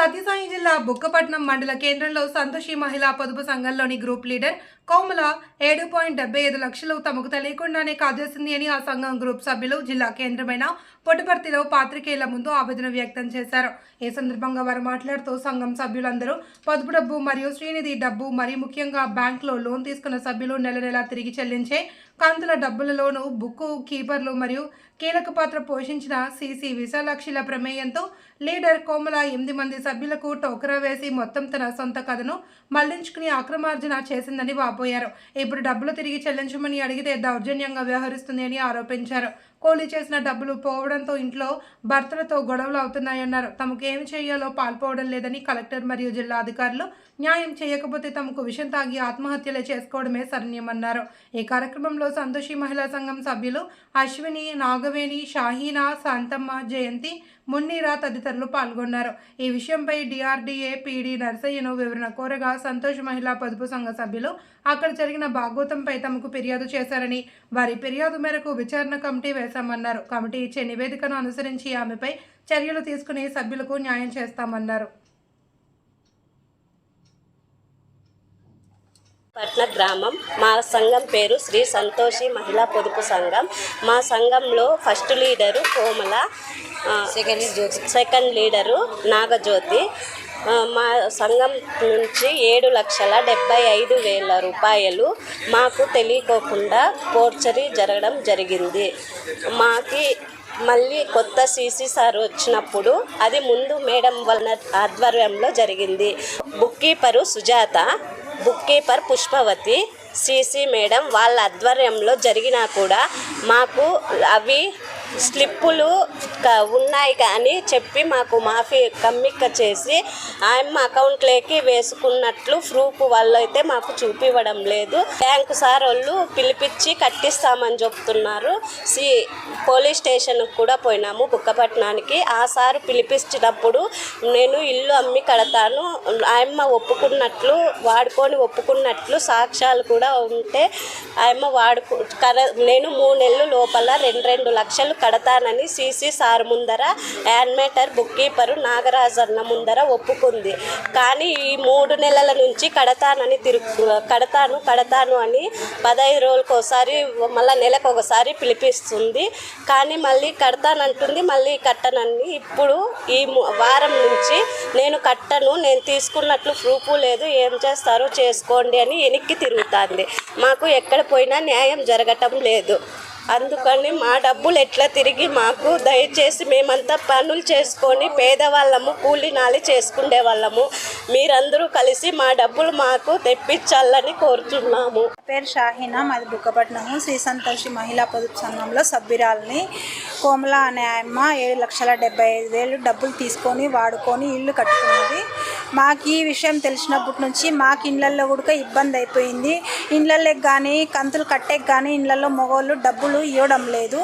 సత్యసాయి జిల్లా బుక్కపట్నం మండల కేంద్రంలో సంతోషి మహిళా పొదుపు సంఘంలోని గ్రూప్ లీడర్ కోమల ఏడు పాయింట్ డెబ్బై ఐదు లక్షలు తమకు తెలియకుండానే కాజేసింది అని ఆ సంఘం గ్రూప్ సభ్యులు జిల్లా కేంద్రమైన పొట్టుపర్తిలో పాత్రికేయుల ముందు ఆవేదన వ్యక్తం చేశారు. ఈ సందర్భంగా వారు మాట్లాడుతూ సంఘం సభ్యులందరూ పొదుపు డబ్బు మరియు శ్రీనిధి డబ్బు మరి ముఖ్యంగా బ్యాంకులో లోన్ తీసుకున్న సభ్యులు నెల నెలా తిరిగి చెల్లించే కంతుల డబ్బులలోనూ బుక్కు కీపర్లు మరియు కీలక పాత్ర పోషించిన సిసి విశాలాక్షిల ప్రమేయంతో లీడర్ కోమల ఎనిమిది మంది సభ్యులకు టోకరా వేసి మొత్తం తన సొంత కథను మళ్ళించుకుని ఆక్రమార్జన చేసిందని వాపోయారు. ఇప్పుడు డబ్బులు తిరిగి చెల్లించమని అడిగితే దౌర్జన్యంగా వ్యవహరిస్తుంది అని ఆరోపించారు. కూలీ చేసిన డబ్బులు పోవడంతో ఇంట్లో భర్తలతో గొడవలు అవుతున్నాయన్నారు. తమకు ఏం చేయాలో పాల్పోవడం లేదని కలెక్టర్ మరియు జిల్లా అధికారులు న్యాయం చేయకపోతే తమకు విషం తాగి ఆత్మహత్యలే చేసుకోవడమే సరణ్యమన్నారు. ఈ కార్యక్రమంలో సంతోషి మహిళా సంఘం సభ్యులు అశ్విని నాగవేణి షాహీనా శాంతమ్మ జయంతి మున్నీరా తదితరులు పాల్గొన్నారు. ఈ విషయంపై డిఆర్డీఏ పీడీ నర్సయ్యను వివరణ కోరగా సంతోష్ మహిళా పొదుపు సంఘ సభ్యులు అక్కడ జరిగిన భాగోతంపై తమకు ఫిర్యాదు చేశారని వారి ఫిర్యాదు మేరకు విచారణ కమిటీ వేశామన్నారు. కమిటీ ఇచ్చే నివేదికను అనుసరించి ఆమెపై చర్యలు తీసుకుని సభ్యులకు న్యాయం చేస్తామన్నారు. పట్న గ్రామం. మా సంఘం పేరు శ్రీ సంతోషి మహిళా పొదుపు సంఘం. మా సంఘంలో ఫస్ట్ లీడరు కోమల ఆ, సెకండ్ లీడరు నాగజ్యోతి. మా సంఘం నుంచి ఏడు లక్షల డెబ్బై ఐదు వేల రూపాయలు మాకు తెలియకోకుండా పోర్చరీ జరగడం జరిగింది. మాకి మళ్ళీ కొత్త సీసీ సార్ వచ్చినప్పుడు అది ముందు మేడం వలన ఆధ్వర్యంలో జరిగింది. Bookkeeper Sujatha bookkeeper Pushpavathi CC madam వాళ్ళ ఆధ్వర్యంలో జరిగినా కూడా మాకు అవి స్లిప్పులు ఉన్నాయి కానీ చెప్పి మాకు మాఫీ కమ్మిక్క చేసి ఆయమ్మ అకౌంట్లోకి వేసుకున్నట్లు ప్రూఫ్ వాళ్ళు అయితే మాకు చూపివ్వడం లేదు. బ్యాంకు సార్ వాళ్ళు పిలిపించి కట్టిస్తామని చెప్తున్నారు. సి పోలీస్ స్టేషన్కి కూడా పోయినాము బుక్కపట్నానికి ఆ సారు పిలిపించినప్పుడు నేను ఇల్లు అమ్మి కడతాను. ఆయమ్మ ఒప్పుకున్నట్లు వాడుకొని ఒప్పుకున్నట్లు సాక్ష్యాలు కూడా ఉంటే ఆయమ్మ వాడుకు కర నేను మూడు నెలలు లోపల రెండు రెండు లక్షలు కడతానని సీసీ సార్ ముందర యాన్మేటర్ బుక్ కీపరు నాగరాజన్న ముందర ఒప్పుకుంది. కానీ ఈ మూడు నెలల నుంచి కడతానని తిరుగు కడతాను కడతాను అని పదహైదు రోజులకు ఒకసారి మళ్ళీ నెలకు ఒకసారి పిలిపిస్తుంది. కానీ మళ్ళీ కడతానంటుంది మళ్ళీ కట్టనని. ఇప్పుడు ఈ వారం నుంచి నేను కట్టను నేను తీసుకున్నట్లు ప్రూఫ్ లేదు ఏం చేస్తారో చేసుకోండి అని వెనక్కి తిరుగుతుంది. మాకు ఎక్కడ పోయినా న్యాయం జరగటం లేదు. అందుకని మా డబ్బులు ఎట్లా తిరిగి మాకు దయచేసి మేమంతా పనులు చేసుకొని పేదవాళ్ళము కూలి నాలి చేసుకునే వాళ్ళము. మీరందరూ కలిసి మా డబ్బులు మాకు తెప్పించాలని కోరుతున్నాము పేరు షాహీనా మాది బుక్కపట్నము. శ్రీ సంతోషి మహిళా పొదుపు సంఘంలో సభ్యురాలని. కోమల అనే ఆయమ్మ ఏడు లక్షల డెబ్బై ఐదు వేలు డబ్బులు తీసుకొని వాడుకొని ఇల్లు కట్టుకున్నది. మాకు ఈ విషయం తెలిసినప్పటి నుంచి మాకు ఇళ్ళల్లో కూడా ఇబ్బంది అయిపోయింది. ఇళ్ళకి కానీ కంతులు కట్టేకి కానీ ఇళ్ళల్లో మగవాళ్ళు డబ్బులు ఇవ్వడం లేదు.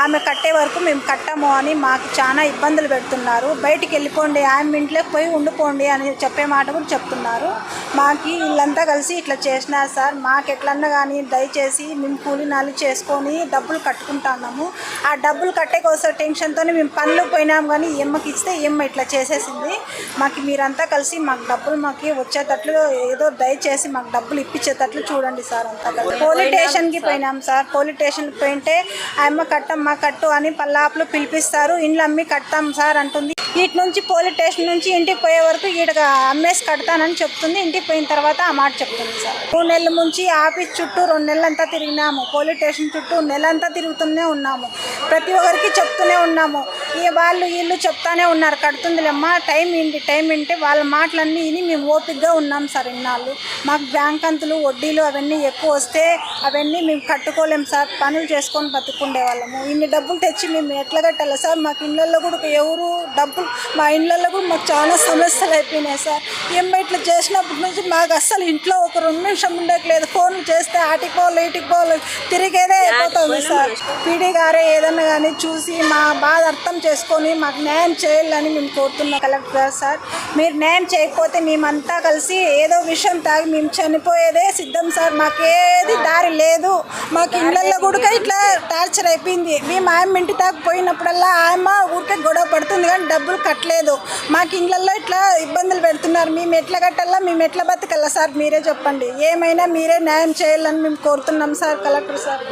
ఆమె కట్టే వరకు మేము కట్టము అని మాకు చాలా ఇబ్బందులు పెడుతున్నారు. బయటికి వెళ్ళిపోండి ఆమె ఇంట్లోకి పోయి ఉండిపోండి అని చెప్పే మాట కూడా చెప్తున్నారు. మాకు వీళ్ళంతా కలిసి ఇట్లా చేసినారు సార్ మాకు ఎట్లన్నా కానీ దయచేసి మేము కూలినాలు చేసుకొని డబ్బులు కట్టుకుంటున్నాము. ఆ డబ్బులు కట్టే కోసం టెన్షన్తో మేము పనులు పోయినాం కానీ ఈఎమ్మకి ఇస్తే ఈఎమ్మ ఇట్లా చేసేసింది. మాకు మీరంతా కలిసి మాకు డబ్బులు మాకు వచ్చేటట్లు ఏదో దయచేసి మాకు డబ్బులు ఇప్పించేటట్లు చూడండి సార్ అంతా పోలీస్ స్టేషన్కి పోయినాం సార్. పోలీస్ స్టేషన్కి పోయింటే ఆయమ్మ కట్టమ్మా కట్టు అని పల్లాపులు పిలిపిస్తారు. ఇండ్లు అమ్మి కడతాం సార్ అంటుంది. వీటి నుంచి పోలీస్ స్టేషన్ నుంచి ఇంటికి పోయే వరకు ఈడ అమ్మేసి కడతానని చెప్తుంది. ఇంటికి పోయిన తర్వాత ఆ మాట చెప్తుంది సార్. మూడు నెలల నుంచి ఆఫీస్ చుట్టూ రెండు నెలలంతా తిరిగినాము. పోలీస్ స్టేషన్ చుట్టూ నెలంతా తిరుగుతూనే ఉన్నాము. ప్రతి ఒక్కరికి చెప్తూనే ఉన్నాము. ఈ వాళ్ళు వీళ్ళు చెప్తానే ఉన్నారు కడుతుందిలేమ్మా టైం ఏంటి టైం ఏంటి? వాళ్ళ మాటలన్నీ విని మేము ఓపికగా ఉన్నాం సార్ ఇన్నాళ్ళు. మాకు బ్యాంక్ అంతులు వడ్డీలు అవన్నీ ఎక్కువ వస్తే అవన్నీ మేము కట్టుకోలేం సార్. పనులు చేసుకొని బతుకుండే వాళ్ళము. ఇన్ని డబ్బులు తెచ్చి మేము ఎట్లా కట్టాలి సార్? మాకు ఇళ్ళల్లో కూడా ఎవరు డబ్బులు మా ఇళ్ళల్లో కూడా మాకు చాలా సమస్యలు అయిపోయినాయి సార్. ఏమో ఇట్లా చేసినప్పటి నుంచి మాకు అస్సలు ఇంట్లో ఒక రెండు నిమిషం ఉండట్లేదు. ఫోన్లు చేస్తే ఆటికి పోవాలి ఇటుకి పోవాలి తిరిగేదే అయిపోతుంది సార్. పీడీ గారే ఏదన్నా కానీ చూసి మా బాధ అర్థం చేసుకొని మాకు న్యాయం చేయాలని మేము కోరుతున్నాం కలెక్టర్ సార్. మీరు న్యాయం చేయకపోతే మేమంతా కలిసి ఏదో విషయం తాగి మేము చనిపోయేదే సిద్ధం సార్. మాకు ఏది దారి లేదు. మాకు ఇళ్ళల్లో కూడా ఇట్లా టార్చర్ అయిపోయింది. మేము ఆయమ్మ ఇంటి దాకా పోయినప్పుడల్లా ఆయమ్మ ఊరికే గొడవ పడుతుంది కానీ డబ్బులు కట్టలేదు. మాకు ఇళ్ళల్లో ఇట్లా ఇబ్బందులు పెడుతున్నారు. మేము ఎట్లా కట్టాలా? మేము ఎట్లా బతకల్లా సార్? మీరే చెప్పండి. ఏమైనా మీరే న్యాయం చేయాలని మేము కోరుతున్నాం సార్ కలెక్టర్ సార్.